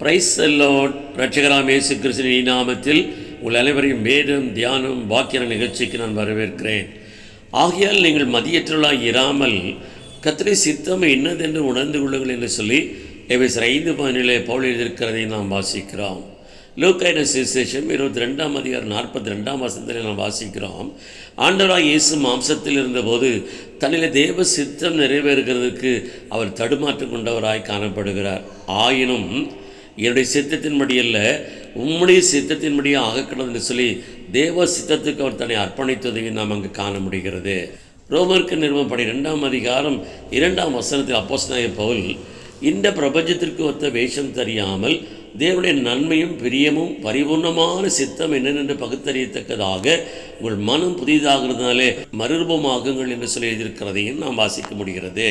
Price எல்லோட் ரட்சகராம் இயேசு கிறிஸ்துவின் நாமத்தில் உங்கள் அனைவரையும் வேதம் தியானம் வாக்கிய நிகழ்ச்சிக்கு நான் வரவேற்கிறேன். ஆகையால் நீங்கள் மதியற்றலாக இராமல் கத்திரை சித்தம் என்னதென்று உணர்ந்து கொள்ளுங்கள் என்று சொல்லி எவேசர் ஐந்து பதினிலே பவுல் எழுதியிருக்கிறதை நாம் வாசிக்கிறோம். லோக்காயின சுவிசேஷம் இருபத்தி ரெண்டாம் அதிகாரம் நாற்பத்தி ரெண்டாம் வசத்தில் நாம் வாசிக்கிறோம். ஆண்டவராக இயேசு மாம்சத்தில் இருந்தபோது தன்னிலே தேவ சித்தம் நிறைவேறுகிறதுக்கு அவர் தடுமாற்று கொண்டவராய் காணப்படுகிறார். ஆயினும் என்னுடைய சித்தத்தின்படி அல்ல உம்முடைய சித்தத்தின்படியே ஆகக்கூடாது என்று சொல்லி தேவ சித்தத்துக்கு அவர் தன்னை அர்ப்பணித்ததையும் நாம் அங்கு காண முடிகிறது. ரோமருக்கு நிறுவனம் பனிரெண்டாம் அதிகாரம் இரண்டாம் வசனத்தில் அப்போஸ்தலனாகிய பவுல் இந்த பிரபஞ்சத்திற்கு ஒத்த வேஷம் தெரியாமல் தேவனுடைய நன்மையும் பிரியமும் பரிபூர்ணமான சித்தம் என்னென்று பகுத்தறியத்தக்கதாக உங்கள் மனம் புதிதாகிறதுனாலே மறுரூபமாகுங்கள் என்று சொல்லி எழுதியிருக்கிறதையும் நாம் வாசிக்க முடிகிறது.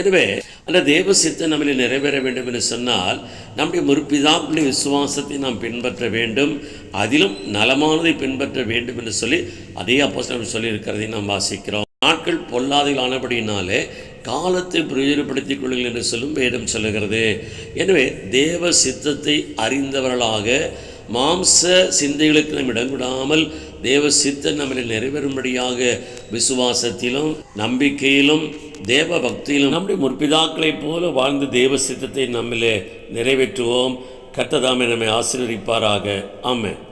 எனவே அந்த தேவ சித்தம் நம்மளில் நிறைவேற வேண்டும் என்று சொன்னால் நம்முடைய முற்பிதாப்புடைய விசுவாசத்தை நாம் பின்பற்ற வேண்டும். அதிலும் நலமானதை பின்பற்ற வேண்டும் என்று சொல்லி அதே அப்போ சொல்லியிருக்கிறதை நாம் வாசிக்கிறோம். நாட்கள் பொல்லாதையில் ஆனபடினாலே காலத்தை பிரயோஜனப்படுத்திக் கொள்ளுங்கள் என்று சொல்லும் வேதம் சொல்லுகிறது. எனவே தேவ சித்தத்தை அறிந்தவர்களாக மாம்ச சிந்தைகளுக்கு நாம் இடங்கூடாமல் தேவ சித்தம் நம்மளில் நிறைவேறும்படியாக விசுவாசத்திலும் நம்பிக்கையிலும் தேவ பக்தியிலும் நம்முடைய முற்பிதாக்களைப் போல வாழ்ந்து தேவ சித்தத்தை நம்மிலே நிறைவேற்றுவோம். கத்ததாமே நம்மை ஆசீர்வதிப்பாராக. ஆமாம்